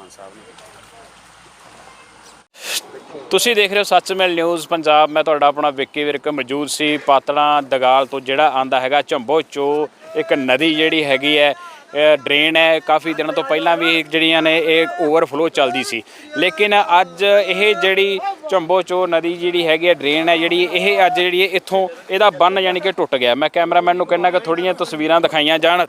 ਸਰਪੰਚ ਸਾਹਿਬ ਨੇ ਤੁਸੀਂ ਦੇਖ ਰਹੇ ਹੋ ਸੱਚਮੇਲ ਨਿਊਜ਼ ਪੰਜਾਬ। ਮੈਂ ਤੁਹਾਡਾ ਆਪਣਾ ਵਿੱਕੀ ਵਿਰਕ ਮੌਜੂਦ ਸੀ। ਪਾਤੜਾਂ ਦਗਾਲ ਤੋਂ ਜਿਹੜਾ ਆਂਦਾ ਹੈਗਾ, ਝੰਬੋ ਚੋ ਇੱਕ ਨਦੀ ਜਿਹੜੀ ਹੈਗੀ ਹੈ ਡਰੇਨ ਹੈ। ਕਾਫੀ ਦਿਨਾਂ ਤੋਂ ਪਹਿਲਾਂ ਵੀ ਜਿਹੜੀਆਂ ਨੇ, ਇਹ ਓਵਰਫਲੋ ਚੱਲਦੀ ਸੀ। ਲੇਕਿਨ ਅੱਜ ਇਹ ਜਿਹੜੀ ਝੰਬੋ ਚੋ ਨਦੀ ਜਿਹੜੀ ਹੈਗੀ ਹੈ, ਡਰੇਨ ਹੈ ਜਿਹੜੀ, ਇਹ ਅੱਜ ਜਿਹੜੀ ਹੈ, ਇੱਥੋਂ ਇਹਦਾ ਬੰਨ ਯਾਨੀ ਕਿ ਟੁੱਟ ਗਿਆ। ਮੈਂ ਕੈਮਰਾਮੈਨ ਨੂੰ ਕਹਿੰਦਾ ਕਿ ਥੋੜੀਆਂ ਤਸਵੀਰਾਂ ਦਿਖਾਈਆਂ ਜਾਣ।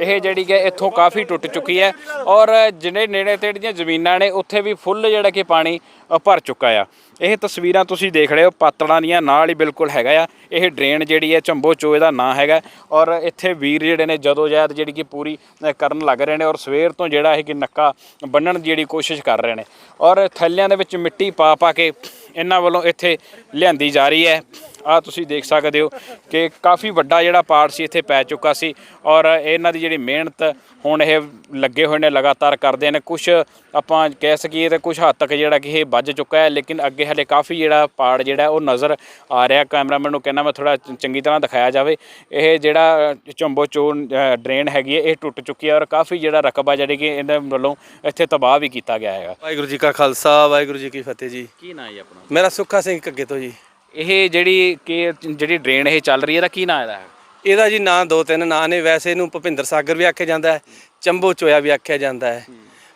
ਇਹ ਜਿਹੜੀ ਕਿ ਇੱਥੋਂ ਕਾਫੀ ਟੁੱਟ ਚੁੱਕੀ ਹੈ ਔਰ ਜਿਹੜੇ ਨੇੜੇ ਤੇੜੇ ਦੀਆਂ ਜ਼ਮੀਨਾਂ ਨੇ, ਉੱਥੇ ਵੀ ਫੁੱਲ ਜਿਹੜਾ ਕਿ ਪਾਣੀ ਭਰ ਚੁੱਕਾ ਆ। ਇਹ ਤਸਵੀਰਾਂ ਤੁਸੀਂ ਦੇਖ ਰਹੇ ਹੋ, ਪਾਤੜਾਂ ਦੀਆਂ ਨਾਲ ਹੀ ਬਿਲਕੁਲ ਹੈਗਾ ਆ। ਇਹ ਡਰੇਨ ਜਿਹੜੀ ਹੈ ਚੰਬੋ ਚੋਏ ਦਾ ਨਾਂ ਹੈਗਾ। ਔਰ ਇੱਥੇ ਵੀਰ ਜਿਹੜੇ ਨੇ, ਜਦੋਂ ਜਹਿਦ ਜਿਹੜੀ ਕਿ ਪੂਰੀ ਕਰਨ ਲੱਗ ਰਹੇ ਨੇ ਔਰ ਸਵੇਰ ਤੋਂ ਜਿਹੜਾ ਇਹ ਕਿ ਨੱਕਾ ਬੰਨਣ ਦੀ ਜਿਹੜੀ ਕੋਸ਼ਿਸ਼ ਕਰ ਰਹੇ ਨੇ। ਔਰ ਥੈਲਿਆਂ ਦੇ ਵਿੱਚ ਮਿੱਟੀ ਪਾ ਪਾ ਕੇ ਇਹਨਾਂ ਵੱਲੋਂ ਇੱਥੇ ਲਿਆਂਦੀ ਜਾ ਰਹੀ ਹੈ। ਆ ਤੁਸੀਂ ਦੇਖ ਸਕਦੇ ਹੋ ਕਿ ਕਾਫੀ ਵੱਡਾ ਜਿਹੜਾ ਪਾਰਟ ਸੀ ਇੱਥੇ ਪੈ ਚੁੱਕਾ ਸੀ ਔਰ ਇਹਨਾਂ ਦੀ ਜਿਹੜੀ ਮਿਹਨਤ ਹੁਣ ਇਹ ਲੱਗੇ ਹੋਏ ਨੇ ਲਗਾਤਾਰ ਕਰਦੇ ਨੇ। ਕੁਝ ਆਪਾਂ ਕਹਿ ਸਕੀਏ ਤੇ ਕੁਝ ਹੱਦ ਤੱਕ ਜਿਹੜਾ ਕਿ ਇਹ ਵੱਜ ਚੁੱਕਾ ਹੈ ਲੇਕਿਨ ਅੱਗੇ ਹਲੇ ਕਾਫੀ ਜਿਹੜਾ ਪਾੜ ਜਿਹੜਾ ਉਹ ਨਜ਼ਰ ਆ ਰਿਹਾ। ਕੈਮਰਾਮੈਨ ਨੂੰ ਕਹਿੰਦਾ ਮੈਂ ਥੋੜਾ ਚੰਗੀ ਤਰ੍ਹਾਂ ਦਿਖਾਇਆ ਜਾਵੇ। ਇਹ ਜਿਹੜਾ ਝੰਬੋ ਚੋਣ ਡਰੇਨ ਹੈਗੀ ਹੈ ਇਹ ਟੁੱਟ ਚੁੱਕੀ ਹੈ ਔਰ ਕਾਫੀ ਜਿਹੜਾ ਰਕਬਾ ਜਿਹੜੀ ਕਿ ਇਹਨਾਂ ਵੱਲੋਂ ਇੱਥੇ ਤਬਾਹ ਵੀ ਕੀਤਾ ਗਿਆ ਹੈਗਾ। ਵਾਹਿਗੁਰੂ ਜੀ ਕਾ ਖਾਲਸਾ ਵਾਹਿਗੁਰੂ ਜੀ ਕੀ ਫਤਿਹ ਜੀ। ਕੀ ਨਾਂ ਹੈ ਆਪਣਾ? ਮੇਰਾ ਸੁੱਖਾ ਸਿੰਘ ਕੱਗੇ ਤੋਂ ਜੀ। ਇਹ ਜਿਹੜੀ ਕਿ ਜਿਹੜੀ ਡਰੇਨ ਇਹ ਚੱਲ ਰਹੀ ਹੈ ਇਹਦਾ ਕੀ ਨਾਂ ਇਹਦਾ? ਹੈ ਇਹਦਾ ਜੀ ਨਾਂ ਦੋ ਤਿੰਨ ਨਾਂ ਨੇ ਵੈਸੇ ਇਹਨੂੰ ਭੁਪਿੰਦਰ ਸਾਗਰ ਵੀ ਆਖਿਆ ਜਾਂਦਾ ਹੈ ਚੰਬੋ ਚੋਇਆ ਵੀ ਆਖਿਆ ਜਾਂਦਾ ਹੈ।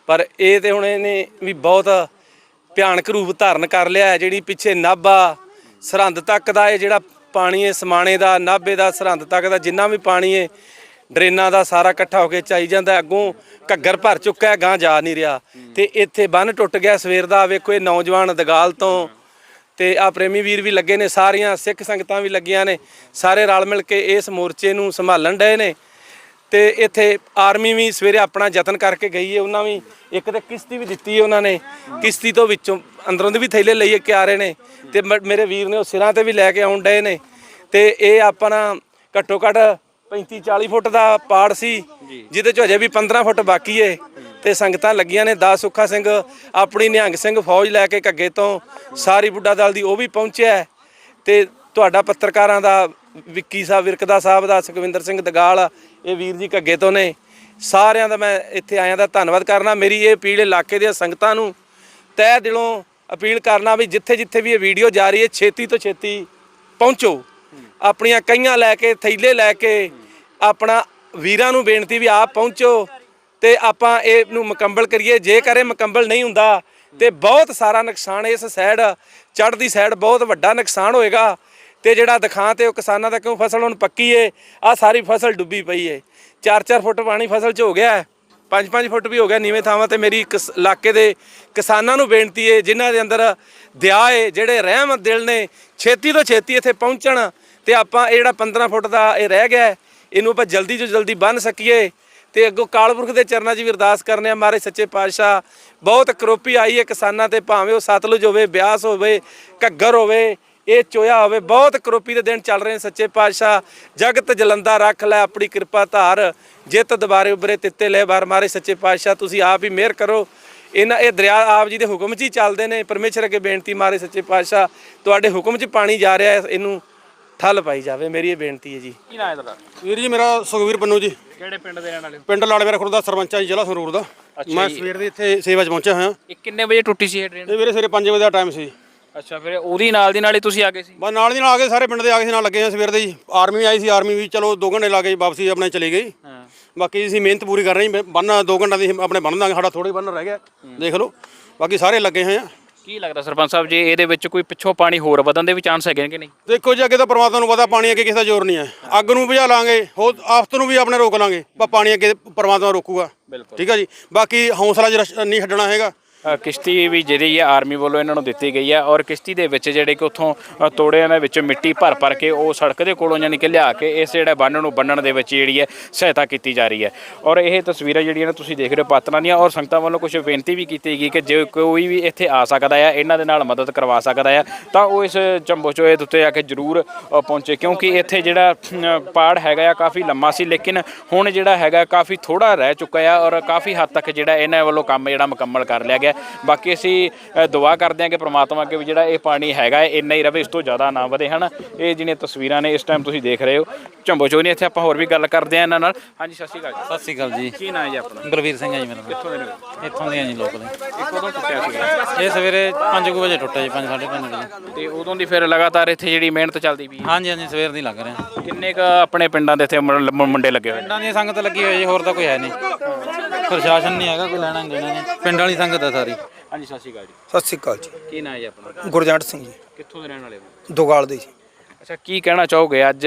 ਪਰ ਇਹ ਤੇ ਹੁਣ ਇਹਨੇ ਵੀ ਬਹੁਤ ਭਿਆਨਕ ਰੂਪ ਧਾਰਨ ਕਰ ਲਿਆ ਹੈ ਜਿਹੜੀ ਪਿੱਛੇ ਨਾਭਾ ਸਰਹੰਦ ਤੱਕ ਦਾ ਇਹ ਜਿਹੜਾ ਪਾਣੀ ਹੈ ਸਮਾਣੇ ਦਾ ਨਾਭੇ ਦਾ ਸਰਹੰਦ ਤੱਕ ਦਾ ਜਿੰਨਾ ਵੀ ਪਾਣੀ ਹੈ ਡਰੇਨਾਂ ਦਾ ਸਾਰਾ ਇਕੱਠਾ ਹੋ ਕੇ ਚਾਈ ਜਾਂਦਾ। ਅੱਗੋਂ ਘੱਗਰ ਭਰ ਚੁੱਕਾ ਹੈ ਗਾਂ ਜਾ ਨਹੀਂ ਰਿਹਾ। ਤੇ ਇੱਥੇ ਬੰਨ ਟੁੱਟ ਗਿਆ ਸਵੇਰ ਦਾ ਵੇਖੋ ਇਹ ਨੌਜਵਾਨ ਦਗਾਲ ਤੋਂ ਤੇ ਆ ਪ੍ਰੇਮੀ ਵੀਰ ਵੀ ਲੱਗੇ ਨੇ ਸਾਰੀਆਂ ਸਿੱਖ ਸੰਗਤਾਂ ਵੀ ਲੱਗੀਆਂ ਨੇ ਸਾਰੇ ਰਲ ਮਿਲ ਕੇ ਇਸ ਮੋਰਚੇ ਨੂੰ ਸੰਭਾਲਣ ਡਏ ਨੇ। ਤੇ ਇੱਥੇ ਆਰਮੀ ਵੀ ਸਵੇਰੇ ਆਪਣਾ ਯਤਨ ਕਰਕੇ ਗਈ ਹੈ ਉਹਨਾਂ ਵੀ ਇੱਕ ਤੇ ਕਿਸ਼ਤੀ ਵੀ ਦਿੱਤੀ ਹੈ ਉਹਨਾਂ ਨੇ ਕਿਸ਼ਤੀ ਤੋਂ ਵਿੱਚੋਂ ਅੰਦਰੋਂ ਦੇ ਵੀ ਥੈਲੇ ਲਈਏ ਕੇ ਆ ਰਹੇ ਨੇ ਤੇ ਮੇਰੇ ਵੀਰ ਨੇ ਉਹ ਸਿਰਾਂ ਤੇ ਵੀ ਲੈ ਕੇ ਆਉਣ ਡਏ ਨੇ। ਤੇ ਇਹ ਆਪਣਾ ਘੱਟੋ ਘੱਟ 35 40 ਫੁੱਟ ਦਾ ਪਾੜ ਸੀ ਜਿਹਦੇ ਚ ਹਜੇ ਵੀ 15 ਫੁੱਟ ਬਾਕੀ ਏ। ਤੇ ਸੰਗਤਾਂ ਲੱਗੀਆਂ ਨੇ। ਦਾ ਸੁੱਖਾ ਸਿੰਘ, ਆਪਣੀ ਨਿਹੰਗ ਸਿੰਘ ਫੌਜ ਲੈ ਕੇ ਘੱਗੇ ਤੋਂ ਸਾਰੀ ਬੁੱਢਾ ਦਲ ਦੀ ਉਹ ਵੀ ਪਹੁੰਚਿਆ ਹੈ। ਤੇ ਤੁਹਾਡਾ ਪੱਤਰਕਾਰਾਂ ਦਾ, ਵਿੱਕੀ ਸਾਹਿਬ ਵਿਰਕਦਾ ਸਾਹਿਬ ਦਾ, ਸੁਖਵਿੰਦਰ ਸਿੰਘ ਦਗਾਲ, ਇਹ ਵੀਰ ਜੀ ਘੱਗੇ ਤੋਂ ਨੇ। ਸਾਰਿਆਂ ਦਾ ਮੈਂ ਇੱਥੇ ਆਇਆਂ ਦਾ ਧੰਨਵਾਦ ਕਰਨਾ। ਮੇਰੀ ਇਹ ਅਪੀਲ ਇਲਾਕੇ ਦੀਆਂ ਸੰਗਤਾਂ ਨੂੰ ਤਹਿ ਦਿਲੋਂ ਅਪੀਲ ਕਰਨਾ ਵੀ ਜਿੱਥੇ ਜਿੱਥੇ ਵੀ ਇਹ ਵੀਡੀਓ ਜਾ ਰਹੀ ਹੈ, ਛੇਤੀ ਤੋਂ ਛੇਤੀ ਪਹੁੰਚੋ। ਆਪਣੀਆਂ ਕਈਆਂ ਲੈ ਕੇ, ਥੈਲੇ ਲੈ ਕੇ, ਆਪਣਾ ਵੀਰਾਂ ਨੂੰ ਬੇਨਤੀ ਵੀ ਆਪ ਪਹੁੰਚੋ। ਤੇ ਆਪਾਂ ਇਹ ਨੂੰ ਮੁਕੰਮਲ ਕਰੀਏ। ਜੇਕਰ ਇਹ ਮੁਕੰਮਲ ਨਹੀਂ ਹੁੰਦਾ, ਤੇ ਬਹੁਤ ਸਾਰਾ ਨੁਕਸਾਨ ਇਸ ਸਾਈਡ ਚੜ੍ਹਦੀ ਸਾਈਡ ਬਹੁਤ ਵੱਡਾ ਨੁਕਸਾਨ ਹੋਏਗਾ। ਤੇ ਜਿਹੜਾ ਦਿਖਾਂ ਤੇ ਉਹ ਕਿਸਾਨਾਂ ਦਾ ਕਿਉਂ ਫਸਲ ਹੁਣ ਪੱਕੀ ਏ? ਆ ਸਾਰੀ ਫਸਲ ਡੁੱਬੀ ਪਈ ਏ। 4-4 ਫੁੱਟ ਪਾਣੀ ਫਸਲ 'ਚ ਹੋ ਗਿਆ ਹੈ। 5-5 ਫੁੱਟ ਵੀ ਹੋ ਗਿਆ ਨੀਵੇਂ ਥਾਵਾਂ ਤੇ ਮੇਰੀ ਕਿਸ- ਇਲਾਕੇ ਦੇ ਕਿਸਾਨਾਂ ਨੂੰ ਬੇਨਤੀ ਏ, ਜਿਨ੍ਹਾਂ ਦੇ ਅੰਦਰ ਦਇਆ ਏ, ਜਿਹੜੇ ਰਹਿਮਤ ਦਿਲ ਨੇ, ਛੇਤੀ ਤੋਂ ਛੇਤੀ ਇੱਥੇ ਪਹੁੰਚਣ ਤੇ ਆਪਾਂ ਇਹ ਜਿਹੜਾ 15 ਫੁੱਟ ਦਾ ਇਹ ਰਹਿ ਗਿਆ ਇਹਨੂੰ ਆਪਾਂ ਜਲਦੀ ਤੋਂ ਜਲਦੀ ਬੰਨ ਸਕੀਏ। ਤੇ ਅੱਗੋਂ ਕਾਲਪੁਰਖ ਦੇ ਚਰਨਾਂ 'ਚ ਵੀ ਅਰਦਾਸ ਕਰਨੇ ਆ ਮਾਰੇ ਸੱਚੇ ਪਾਤਸ਼ਾਹ, ਬਹੁਤ ਕਰੋਪੀ ਆਈ ਹੈ ਕਿਸਾਨਾਂ ਤੇ, ਭਾਵੇਂ ਉਹ ਸਤਲੁਜ ਹੋਵੇ, ਬਿਆਸ ਹੋਵੇ, ਘੱਗਰ ਹੋਵੇ, ਇਹ ਚੋਇਆ ਹੋਵੇ, ਬਹੁਤ ਕਰੋਪੀ ਦੇ ਦਿਨ ਚੱਲ ਰਹੇ ਨੇ ਸੱਚੇ ਪਾਤਸ਼ਾਹ। ਜਗਤ ਜਲੰਦਾ ਰੱਖ ਲੈ ਆਪਣੀ ਕਿਰਪਾ ਧਾਰ, ਜਿੱਤ ਦੁਬਾਰੇ ਉਬਰੇ ਤਿੱਤੇ ਲੈ ਬਾਰ ਮਾਰੇ ਸੱਚੇ ਪਾਤਸ਼ਾਹ, ਤੁਸੀਂ ਆਪ ਹੀ ਮਿਹਰ ਕਰੋ। ਇਹਨਾਂ, ਇਹ ਦਰਿਆ ਆਪ ਜੀ ਦੇ ਹੁਕਮ 'ਚ ਹੀ ਚੱਲਦੇ ਨੇ, ਪਰਮੇਸ਼ਰ ਅੱਗੇ ਬੇਨਤੀ ਮਾਰੇ ਸੱਚੇ ਪਾਤਸ਼ਾਹ, ਤੁਹਾਡੇ ਹੁਕਮ 'ਚ ਪਾਣੀ ਜਾ ਰਿਹਾ ਹੈ, ਇਹਨੂੰ ਠੱਲ ਪਾਈ ਜਾਵੇ ਮੇਰੀ ਇਹ ਬੇਨਤੀ ਹੈ ਜੀ। ਕੀ ਨਾਂ ਹੈ ਤੁਹਾਡਾ? ਵੀਰ ਜੀ ਮੇਰਾ ਸੁਖਵੀਰ ਪੰਨੂ ਜੀ। ਕਿਹੜੇ ਪਿੰਡ ਦੇ ਰਹਿਣ ਵਾਲੇ ਹੋ? ਪਿੰਡ ਲਾੜਵੇਰਾ ਖੁਰਦਾ ਸਰਪੰਚ ਆ ਜੀ ਜ਼ਿਲ੍ਹਾ ਸੰਗਰੂਰ ਦਾ। ਮੈਂ ਸਵੇਰ ਦੇ ਇੱਥੇ ਸੇਵਾ 'ਚ ਪਹੁੰਚਿਆ ਹੋਇਆ। ਇਹ ਕਿੰਨੇ ਵਜੇ ਟੁੱਟੀ ਸੀ ਇਹ ਟ੍ਰੇਨ ਇਹ ਵੀਰੇ ਸਵੇਰੇ 5 ਵਜੇ ਦਾ ਟਾਈਮ ਸੀ। ਅੱਛਾ ਫਿਰ ਉਹਦੀ ਨਾਲ ਦੀ ਨਾਲ ਹੀ ਤੁਸੀਂ ਆ ਗਏ ਸੀ? ਬਸ ਨਾਲ ਦੀ ਨਾਲ ਆ ਕੇ ਸਾਰੇ ਪਿੰਡ ਦੇ ਆ ਕੇ ਸੀ ਨਾਲ ਲੱਗੇ ਆ ਸਵੇਰ ਦੇ ਜੀ ਆਰਮੀ ਵੀ ਆਈ ਸੀ ਆਰਮੀ ਵੀ ਚਲੋ 2 ਘੰਟੇ ਲਾ ਕੇ ਵਾਪਸੀ ਆਪਣੇ ਚਲੀ ਗਈ। ਹਾਂ। ਬਾਕੀ ਅਸੀਂ ਮਿਹਨਤ ਪੂਰੀ ਕਰ ਰਹੇ ਹਾਂ ਬੰਨ 2 ਘੰਟੇ ਦੀ ਆਪਣੇ ਬੰਨ ਦਾਂਗੇ ਸਾਡਾ ਥੋੜਾ ਬੰਨ ਰਹਿ ਗਿਆ। ਦੇਖ ਲਓ। ਬਾਕੀ ਸਾਰੇ ਲੱਗੇ ਹੋਏ ਆ। ਕੀ ਲੱਗਦਾ ਸਰਪੰਚ ਸਾਹਿਬ ਜੀ ਇਹਦੇ ਵਿੱਚ ਕੋਈ ਪਿੱਛੋਂ ਪਾਣੀ ਹੋਰ ਵਧਣ ਦੇ ਵੀ ਚਾਂਸ ਹੈਗੇ ਨੇ ਕਿ ਨਹੀਂ? ਦੇਖੋ ਜੀ ਅੱਗੇ ਤਾਂ ਪਰਮਾਤਮਾ ਨੂੰ ਪਤਾ ਪਾਣੀ ਅੱਗੇ ਕਿਸੇ ਦਾ ਜ਼ੋਰ ਨਹੀਂ ਹੈ। ਅੱਗ ਨੂੰ ਬੁਝਾ ਲਾਂਗੇ ਹੋਰ ਆਫਤ ਨੂੰ ਵੀ ਆਪਣੇ ਰੋਕ ਲਾਂਗੇ ਪਰ ਪਾਣੀ ਅੱਗੇ ਪਰਮਾਤਮਾ ਰੋਕੂਗਾ। ਬਿਲਕੁਲ। ਠੀਕ ਹੈ ਜੀ? ਬਾਕੀ ਹੌਸਲਾ ਨਹੀਂ ਛੱਡਣਾ ਹੈਗਾ। ਅ, ਕਿਸ਼ਤੀ ਵੀ ਜਿਹੜੀ ਹੈ ਆਰਮੀ ਵੱਲੋਂ ਇਹਨਾਂ ਨੂੰ ਦਿੱਤੀ ਗਈ ਹੈ ਔਰ ਕਿਸ਼ਤੀ ਦੇ ਵਿੱਚ ਜਿਹੜੇ ਕਿ ਉੱਥੋਂ ਅ, ਤੋੜਿਆਂ ਦੇ ਵਿੱਚ ਮਿੱਟੀ ਭਰ ਭਰ ਕੇ ਉਹ ਸੜਕ ਦੇ ਕੋਲੋਂ ਯਾਨੀ ਕਿ ਲਿਆ ਕੇ ਇਸ ਜਿਹੜਾ ਬੰਨ ਨੂੰ ਬੰਨਣ ਦੇ ਵਿੱਚ ਜਿਹੜੀ ਹੈ ਸਹਾਇਤਾ ਕੀਤੀ ਜਾ ਰਹੀ ਹੈ। ਔਰ ਇਹ ਤਸਵੀਰਾਂ ਜਿਹੜੀਆਂ ਨੇ ਤੁਸੀਂ ਦੇਖ ਰਹੇ ਹੋ ਪਾਤਰਾਂ ਦੀਆਂ ਔਰ ਸੰਗਤਾਂ ਵੱਲੋਂ ਕੁਝ ਬੇਨਤੀ ਵੀ ਕੀਤੀ ਗਈ ਕਿ ਜੇ ਕੋਈ ਵੀ ਇੱਥੇ ਆ ਸਕਦਾ ਹੈ ਇਹਨਾਂ ਦੇ ਨਾਲ ਮਦਦ ਕਰਵਾ ਸਕਦਾ ਹੈ ਤਾਂ ਉਹ ਇਸ ਚੰਬੋਚੋਏ ਦੇ ਉੱਤੇ ਆ ਕੇ ਜ਼ਰੂਰ ਅ, ਪਹੁੰਚੇ। ਕਿਉਂਕਿ ਇੱਥੇ ਜਿਹੜਾ ਅ, ਪਾੜ ਹੈਗਾ ਆ ਕਾਫੀ ਲੰਮਾ ਸੀ ਲੇਕਿਨ ਹੁਣ ਜਿਹੜਾ ਹੈਗਾ ਕਾਫੀ ਥੋੜਾ ਰਹਿ ਚੁੱਕਾ ਆ ਔਰ ਕਾਫੀ ਹੱਦ ਤੱਕ ਜਿਹੜਾ ਇਹਨਾਂ ਵੱਲੋਂ ਕੰਮ ਜਿਹੜਾ ਮੁਕੰਮਲ ਕਰ ਲਿਆ ਗਿਆ। ਬਾਕੀ ਅਸੀਂ ਅ, ਦੁਆ ਕਰਦੇ ਹਾਂ ਕਿ ਪ੍ਰਮਾਤਮਾ ਅੱਗੇ ਵੀ ਜਿਹੜਾ ਇਹ ਪਾਣੀ ਹੈਗਾ ਹੈ ਇੰਨਾ ਹੀ ਰਵੇ ਇਸ ਤੋਂ ਜ਼ਿਆਦਾ ਨਾ ਵਧੇ ਹਨ? ਇਹ ਜਿਹੜੀਆਂ ਤਸਵੀਰਾਂ ਨੇ ਇਸ ਟਾਈਮ ਤੁਸੀਂ ਦੇਖ ਰਹੇ ਹੋ। ਝੰਬੋ ਚੋਰੀ ਇੱਥੇ ਆਪਾਂ ਹੋਰ ਵੀ ਗੱਲ ਕਰਦੇ ਹਾਂ ਇਹਨਾਂ ਨਾਲ। ਹਾਂਜੀ ਸਤਿ ਸ਼੍ਰੀ ਅਕਾਲ ਜੀ। ਸਤਿ ਸ਼੍ਰੀ ਅਕਾਲ ਜੀ। ਕੀ ਨਾਂ ਹੈ ਜੀ ਆਪਣਾ? ਗੁਰਵੀਰ ਸਿੰਘ ਹੈ ਜੀ ਮੇਰਾ ਨਾਮ। ਕਿੱਥੋਂ ਦੇ ਨੇ? ਇੱਥੋਂ ਦੇ ਆ ਜੀ ਲੋਕਲ ਇੱਕ ਉਦੋਂ ਟੁੱਟਿਆ ਸੀਗਾ? ਇਹ ਸਵੇਰੇ 5 ਵਜੇ ਟੁੱਟਿਆ ਜੀ 5 5:30 ਵਜੇ। ਤੇ ਉਦੋਂ ਦੀ ਫਿਰ ਲਗਾਤਾਰ ਇੱਥੇ ਜਿਹੜੀ ਮਿਹਨਤ ਚੱਲਦੀ ਪਈ ਹੈ? ਹਾਂਜੀ ਹਾਂਜੀ ਸਵੇਰ ਦੀ ਲੱਗ ਰਿਹਾ। ਕਿੰਨੇ ਕ ਆਪਣੇ ਪਿੰਡਾਂ ਦੇ ਇੱਥੇ ਮੁੰ- ਮੁੰਡੇ ਲੱਗੇ ਹੋਏ ਨੇ? ਪਿੰਡਾਂ ਦੀ ਸੰਗਤ ਲੱਗੀ ਹੋਈ ਜੀ ਹੋਰ ਤਾਂ ਕੋਈ ਹੈ ਨਹੀਂ। ਪ੍ਰਸ਼ਾਸਨ ਨਹੀਂ ਹੈਗਾ ਕੋਈ ਲੈਣਾ ਦੇਣਾ ਨਹੀਂ ਪਿੰਡ ਵਾਲੀ ਸੰਗਤ ਹੈ ਸਾਰੀ। ਹਾਂਜੀ ਸਤਿ ਸ਼੍ਰੀ ਅਕਾਲ ਜੀ। ਸਤਿ ਸ਼੍ਰੀ ਅਕਾਲ ਜੀ। ਕੀ ਨਾਂ ਹੈ ਜੀ ਆਪਣਾ? ਗੁਰਜੰਟ ਸਿੰਘ ਜੀ। ਕਿੱਥੋਂ ਦੇ ਰਹਿਣ ਵਾਲੇ ਹੋ? ਦੋਗਾਲ ਦੇ ਜੀ। ਅੱਛਾ ਕੀ ਕਹਿਣਾ ਚਾਹੋਗੇ? ਅੱਜ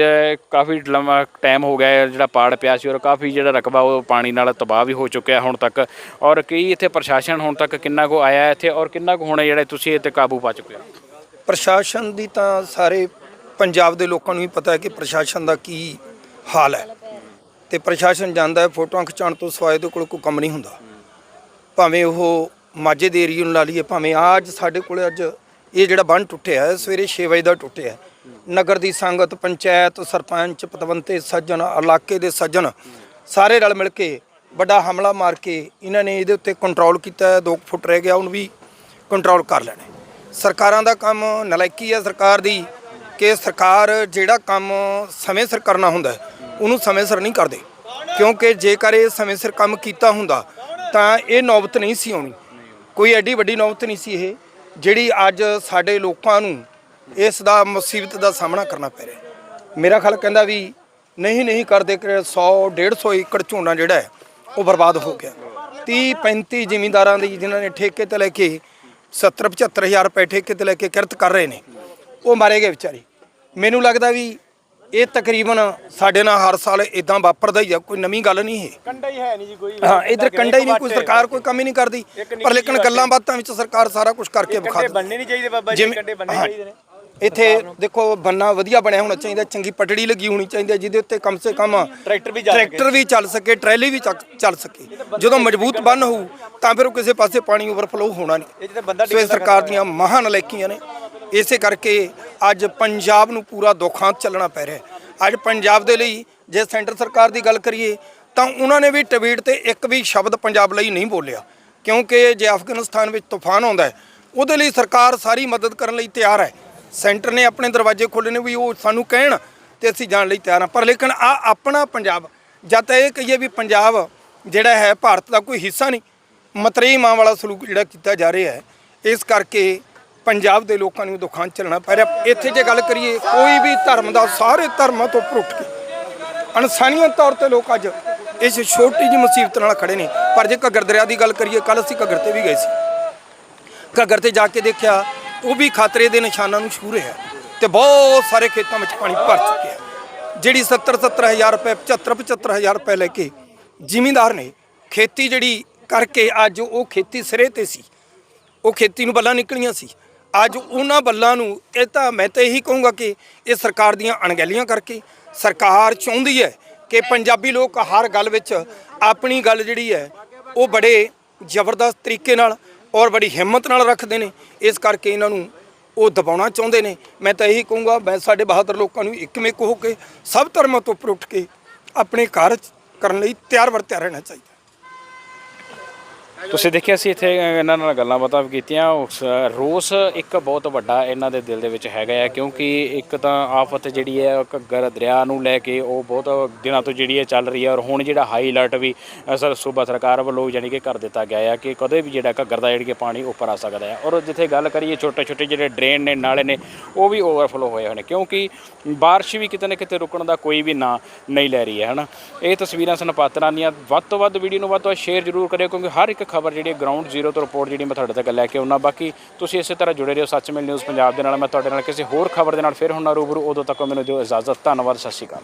ਕਾਫੀ ਲੰਮਾ ਟਾਈਮ ਹੋ ਗਿਆ ਹੈ ਜਿਹੜਾ ਪਾੜ ਪਿਆ ਸੀ ਔਰ ਕਾਫੀ ਜਿਹੜਾ ਰਕਬਾ ਉਹ ਪਾਣੀ ਨਾਲ ਤਬਾਹ ਵੀ ਹੋ ਚੁੱਕਿਆ ਹੁਣ ਤੱਕ। ਔਰ ਕੀ ਇੱਥੇ ਪ੍ਰਸ਼ਾਸਨ ਹੁਣ ਤੱਕ ਕਿੰਨਾ ਕੁ ਆਇਆ ਹੈ ਇੱਥੇ ਔਰ ਕਿੰਨਾ ਕੁ ਹੁਣ ਜਿਹੜਾ ਤੁਸੀਂ ਇੱਥੇ ਕਾਬੂ ਪਾ ਚੁੱਕੇ ਹੋ? ਪ੍ਰਸ਼ਾਸਨ ਦੀ ਤਾਂ ਸਾਰੇ ਪੰਜਾਬ ਦੇ ਲੋਕਾਂ ਨੂੰ ਹੀ ਪਤਾ ਹੈ ਕਿ ਪ੍ਰਸ਼ਾਸਨ ਦਾ ਕੀ ਹਾਲ ਹੈ। ਤੇ ਪ੍ਰਸ਼ਾਸਨ ਜਾਂਦਾ ਹੈ, ਫੋਟੋਆਂ ਖਿਚਾਉਣ ਤੋਂ ਸਿਵਾਏ ਉਹਦੇ ਕੋਲ ਕੋਈ ਕੰਮ ਨਹੀਂ ਹੁੰਦਾ। ਭਾਵੇਂ ਉਹ ਮਾਝੇ ਦੇ ਏਰੀਏ ਨੂੰ ਲਾ ਲਈਏ, ਭਾਵੇਂ ਅੱਜ ਸਾਡੇ ਕੋਲ ਅੱਜ ਇਹ ਜਿਹੜਾ ਬੰਨ ਟੁੱਟਿਆ ਹੈ, ਸਵੇਰੇ 6 ਵਜੇ ਦਾ ਟੁੱਟਿਆ ਨਗਰ ਦੀ ਸੰਗਤ, ਪੰਚਾਇਤ, ਸਰਪੰਚ, ਪਤਵੰਤੇ, ਸੱਜਣ, ਇਲਾਕੇ ਦੇ ਸੱਜਣ ਸਾਰੇ ਰਲ ਮਿਲ ਕੇ ਵੱਡਾ ਹਮਲਾ ਮਾਰ ਕੇ ਇਹਨਾਂ ਨੇ ਇਹਦੇ ਉੱਤੇ ਕੰਟਰੋਲ ਕੀਤਾ ਹੈ 2 ਫੁੱਟ ਰਹਿ ਗਿਆ, ਉਹਨੂੰ ਵੀ ਕੰਟਰੋਲ ਕਰ ਲੈਣਾ ਸਰਕਾਰਾਂ ਦਾ ਕੰਮ ਨਲਾਇਕੀ ਹੈ ਸਰਕਾਰ ਦੀ, ਕਿ ਸਰਕਾਰ ਜਿਹੜਾ ਕੰਮ ਸਮੇਂ ਸਿਰ ਕਰਨਾ ਹੁੰਦਾ ਉਹਨੂੰ ਸਮੇਂ ਸਿਰ ਨਹੀਂ ਕਰਦੇ। ਕਿਉਂਕਿ ਜੇਕਰ ਇਹ ਸਮੇਂ ਸਿਰ ਕੰਮ ਕੀਤਾ ਹੁੰਦਾ, ਤਾਂ ਇਹ ਨੌਬਤ ਨਹੀਂ ਸੀ ਆਉਣੀ। ਕੋਈ ਐਡੀ ਵੱਡੀ ਨੌਬਤ ਨਹੀਂ ਸੀ ਇਹ, ਜਿਹੜੀ ਅੱਜ ਸਾਡੇ ਲੋਕਾਂ ਨੂੰ ਇਸ ਦਾ ਮੁਸੀਬਤ ਦਾ ਸਾਹਮਣਾ ਕਰਨਾ ਪੈ ਰਿਹਾ। ਮੇਰਾ ਖਿਆਲ ਕਹਿੰਦਾ ਵੀ ਨਹੀਂ ਨਹੀਂ ਕਰਦੇ ਕਿ 100 150 ਏਕੜ ਝੋਨਾ ਜਿਹੜਾ ਹੈ, ਉਹ ਬਰਬਾਦ ਹੋ ਗਿਆ। 30 35 ਜ਼ਿਮੀਂਦਾਰਾਂ ਦੀ ਜਿਨ੍ਹਾਂ ਨੇ ਠੇਕੇ ਤੇ ਲੈ ਕੇ 70 75000 ਰੁਪਏ ਠੇਕੇ ਤੇ ਲੈ ਕੇ ਕਿਰਤ ਕਰ ਰਹੇ ਨੇ, ਉਹ ਮਾਰੇ ਗਏ ਵਿਚਾਰੇ। ਮੈਨੂੰ ਲੱਗਦਾ ਵੀ ਇਹ ਤਕਰੀਬਨ ਸਾਡੇ ਨਾਲ ਹਰ ਸਾਲ ਇਦਾਂ ਵਾਪਰਦਾ ਹੀ ਆ ਕੋਈ ਨਵੀਂ ਗੱਲ ਨਹੀਂ ਇਹ। ਕੰਡਾ ਹੀ ਹੈ ਨਹੀਂ ਜੀ ਕੋਈ। ਹਾਂ ਇਧਰ ਕੰਡਾ ਹੀ ਨਹੀਂ ਕੋਈ ਸਰਕਾਰ ਕੋਈ ਕੰਮ ਹੀ ਨਹੀਂ ਕਰਦੀ। ਪਰ ਲੇਕਿਨ ਗੱਲਾਂ ਬਾਤਾਂ ਵਿੱਚ ਸਰਕਾਰ ਸਾਰਾ ਕੁਝ ਕਰਕੇ ਵਿਖਾ ਦਿੰਦੀ। ਬੰਨੇ ਨਹੀਂ ਚਾਹੀਦੇ ਬਾਬਾ ਜੀ ਕੰਡੇ ਬੰਨੇ। ਚਾਹੀਦੇ ਨੇ। ਇੱਥੇ ਦੇਖੋ ਬੰਨਾ ਵਧੀਆ ਬਣਿਆ ਹੋਣਾ ਚਾਹੀਦਾ ਚੰਗੀ ਪਟੜੀ ਲੱਗੀ ਹੋਣੀ ਚਾਹੀਦੀ ਹੈ ਜਿਹਦੇ ਉੱਤੇ ਕਮ ਸੇ ਕਮ ਟਰੈਕਟਰ ਵੀ ਜਾ ਸਕੇ। ਟਰੈਕਟਰ ਵੀ ਚੱਲ ਸਕੇ ਟਰੈਲੀ ਵੀ ਚੱਲ ਸਕੇ। ਜਦੋਂ ਮਜ਼ਬੂਤ ਬੰਨ ਹੋਊ ਤਾਂ ਫਿਰ ਉਹ ਕਿਸੇ ਪਾਸੇ ਪਾਣੀ ਓਵਰਫਲੋ ਹੋਣਾ ਨਹੀਂ। ਇਹ ਸਰਕਾਰ ਦੀਆਂ ਮਹਾਨ ਨਲਾਇਕੀਆਂ ਨੇ। ਇਸੇ ਕਰਕੇ ਅੱਜ ਪੰਜਾਬ ਨੂੰ ਪੂਰਾ ਦੁੱਖਾਂਤ ਚੱਲਣਾ ਪੈ ਰਿਹਾ ਅੱਜ ਪੰਜਾਬ ਦੇ ਲਈ ਜੇ ਸੈਂਟਰ ਸਰਕਾਰ ਦੀ ਗੱਲ ਕਰੀਏ, ਤਾਂ ਉਹਨਾਂ ਨੇ ਵੀ ਟਵੀਟ ਤੇ ਇੱਕ ਵੀ ਸ਼ਬਦ ਪੰਜਾਬ ਲਈ ਨਹੀਂ ਬੋਲਿਆ। ਕਿਉਂਕਿ ਜੇ ਅਫਗਾਨਿਸਤਾਨ ਵਿੱਚ ਤੂਫਾਨ ਆਉਂਦਾ ਉਹਦੇ ਲਈ ਸਰਕਾਰ ਸਾਰੀ ਮਦਦ ਕਰਨ ਲਈ ਤਿਆਰ ਹੈ। ਸੈਂਟਰ ਨੇ ਆਪਣੇ ਦਰਵਾਜ਼ੇ ਖੋਲ੍ਹੇ ਨੇ ਵੀ ਉਹ ਸਾਨੂੰ ਕਹਿਣ ਤੇ ਅਸੀਂ ਜਾਣ ਲਈ ਤਿਆਰ ਹਾਂ। ਪਰ ਲੇਕਿਨ ਆ ਆਪਣਾ ਪੰਜਾਬ ਜਦ ਤਾਂ ਇਹ ਕਹੀਏ ਵੀ ਪੰਜਾਬ ਜਿਹੜਾ ਹੈ, ਭਾਰਤ ਦਾ ਕੋਈ ਹਿੱਸਾ ਨਹੀਂ, ਮਤਰੇਈ ਮਾਂ ਵਾਲਾ ਸਲੂਕ ਜਿਹੜਾ ਕੀਤਾ ਜਾ ਰਿਹਾ ਹੈ। ਇਸ ਕਰਕੇ ਪੰਜਾਬ ਦੇ ਲੋਕਾਂ ਨੂੰ ਦੁੱਖਾਂ 'ਚ ਚੱਲਣਾ ਪੈ ਰਿਹਾ। ਇੱਥੇ ਜੇ ਗੱਲ ਕਰੀਏ, ਕੋਈ ਵੀ ਧਰਮ ਦਾ, ਸਾਰੇ ਧਰਮਾਂ ਤੋਂ ਉੱਪਰ ਉੱਠ ਕੇ। ਇਨਸਾਨੀਅਤ ਤੌਰ ਤੇ ਲੋਕ ਅੱਜ ਇਸ ਛੋਟੀ ਜਿਹੀ ਮੁਸੀਬਤ ਨਾਲ ਖੜੇ ਨੇ। ਪਰ ਜੇ ਘੱਗਰ ਦਰਿਆ ਦੀ ਗੱਲ ਕਰੀਏ ਕੱਲ ਅਸੀਂ ਘੱਗਰ ਤੇ ਵੀ ਗਏ ਸੀ। ਘੱਗਰ ਤੇ ਜਾ ਕੇ ਦੇਖਿਆ, ਉਹ ਵੀ ਖਤਰੇ ਦੇ ਨਿਸ਼ਾਨਾਂ ਨੂੰ ਛੂ ਰਿਹਾ ਤੇ ਬਹੁਤ ਸਾਰੇ ਖੇਤਾਂ ਵਿੱਚ ਪਾਣੀ ਭਰ ਚੁੱਕਿਆ ਜਿਹੜੀ 70 70000 ਰੁਪਏ 75 75000 ਰੁਪਏ ਲੈ ਕੇ ਜ਼ਿਮੀਂਦਾਰ ਨੇ ਖੇਤੀ ਜਿਹੜੀ ਕਰਕੇ ਅੱਜ ਉਹ ਖੇਤੀ ਸਿਰੇ ਤੇ ਸੀ। ਉਹ ਖੇਤੀ ਨੂੰ ਬੱਲਾਂ ਨਿਕਲੀਆਂ ਸੀ। ਅੱਜ ਉਹਨਾਂ ਬੱਲਾਂ ਨੂੰ ਇਹ ਤਾਂ ਮੈਂ ਤਾਂ ਇਹੀ ਕਹੂੰਗਾ ਕਿ ਇਹ ਸਰਕਾਰ ਦੀਆਂ ਅਣਗਹਿਲੀਆਂ ਕਰਕੇ ਸਰਕਾਰ ਚਾਹੁੰਦੀ ਹੈ ਕਿ ਪੰਜਾਬੀ ਲੋਕ ਹਰ ਗੱਲ ਵਿੱਚ ਆਪਣੀ ਗੱਲ ਜਿਹੜੀ ਹੈ ਉਹ ਬੜੇ ਜ਼ਬਰਦਸਤ ਤਰੀਕੇ ਨਾਲ ਔਰ ਬੜੀ ਹਿੰਮਤ ਨਾਲ ਰੱਖਦੇ ਨੇ। ਇਸ ਕਰਕੇ ਇਹਨਾਂ ਨੂੰ ਉਹ ਦਬਾਉਣਾ ਚਾਹੁੰਦੇ ਨੇ। ਮੈਂ ਤਾਂ ਇਹੀ ਕਹੂੰਗਾ, ਮੈਂ ਸਾਡੇ ਬਹਾਦਰ ਲੋਕਾਂ ਨੂੰ ਇੱਕਮਿਕ ਹੋ ਕੇ ਸਭ ਧਰਮਾਂ ਤੋਂ ਉੱਪਰ ਉੱਠ ਕੇ ਆਪਣੇ ਕਾਰਜ ਕਰਨ ਲਈ ਤਿਆਰ ਵਰ ਤਿਆਰ ਰਹਿਣਾ ਚਾਹੀਦਾ। ਤੁਸੀਂ ਦੇਖਿਆ ਸੀ ਇੱਥੇ ਇਹਨਾਂ ਨਾਲ ਗੱਲਾਂ ਬਾਤਾਂ ਵੀ ਕੀਤੀਆਂ ਉਸ ਰੋਸ ਇੱਕ ਬਹੁਤ ਵੱਡਾ ਇਹਨਾਂ ਦੇ ਦਿਲ ਦੇ ਵਿੱਚ ਹੈਗਾ ਹੈ ਕਿਉਂਕਿ ਇੱਕ ਤਾਂ ਆਫਤ ਜਿਹੜੀ ਹੈ ਘੱਗਰ ਦਰਿਆ ਨੂੰ ਲੈ ਕੇ ਉਹ ਬਹੁਤ ਦਿਨਾਂ ਤੋਂ ਜਿਹੜੀ ਹੈ ਚੱਲ ਰਹੀ ਹੈ ਔਰ ਹੁਣ ਜਿਹੜਾ ਹਾਈ ਅਲਰਟ ਵੀ ਅ, ਸਰ ਸੂਬਾ ਸਰਕਾਰ ਵੱਲੋਂ ਜਾਨੀ ਕਿ ਕਰ ਦਿੱਤਾ ਗਿਆ ਹੈ ਕਿ ਕਦੇ ਵੀ ਜਿਹੜਾ ਘੱਗਰ ਦਾ ਜਿਹੜੀ ਕਿ ਪਾਣੀ ਉੱਪਰ ਆ ਸਕਦਾ ਹੈ। ਔਰ ਜਿੱਥੇ ਗੱਲ ਕਰੀਏ ਛੋਟੇ ਛੋਟੇ ਜਿਹੜੇ ਡਰੇਨ ਨੇ ਨਾਲੇ ਨੇ ਉਹ ਵੀ ਓਵਰਫਲੋ ਹੋਏ ਹੋਏ ਨੇ ਕਿਉਂਕਿ ਬਾਰਿਸ਼ ਵੀ ਕਿਤੇ ਨਾ ਕਿਤੇ ਰੁਕਣ ਦਾ ਕੋਈ ਵੀ ਨਾਂ ਨਹੀਂ ਲੈ ਰਹੀ ਹੈ ਹਨਾ? ਇਹ ਤਸਵੀਰਾਂ ਸਨ ਪਾਤਰਾਂ ਦੀਆਂ ਵੱਧ ਤੋਂ ਵੱਧ ਵੀਡੀਓ ਨੂੰ ਵੱਧ ਤੋਂ ਵੱਧ ਸ਼ੇਅਰ ਜ਼ਰੂਰ ਕਰਿਓ ਕਿਉਂਕਿ ਹਰ ਇੱਕ ਖਬਰ ਜਿਹੜੀ ਗਰਾਊਂਡ ਜ਼ੀਰੋ ਤੋਂ ਰਿਪੋਰਟ ਜਿਹੜੀ ਮੈਂ ਤੁਹਾਡੇ ਤੱਕ ਲੈ ਕੇ ਆਉਣਾ ਬਾਕੀ ਤੁਸੀਂ ਇਸੇ ਤਰ੍ਹਾਂ ਜੁੜੇ ਰਹੋ ਸੱਚਮੇਲ ਨਿਊਜ਼ ਪੰਜਾਬ ਦੇ ਨਾਲ। ਮੈਂ ਤੁਹਾਡੇ ਨਾਲ ਕਿਸੇ ਹੋਰ ਖਬਰ ਦੇ ਨਾਲ ਫਿਰ ਹੁਣ ਰੂਬਰੂ। ਉਦੋਂ ਤੱਕ ਮੈਨੂੰ ਦਿਓ ਇਜਾਜ਼ਤ। ਧੰਨਵਾਦ, ਸਤਿ ਸ਼੍ਰੀ ਅਕਾਲ।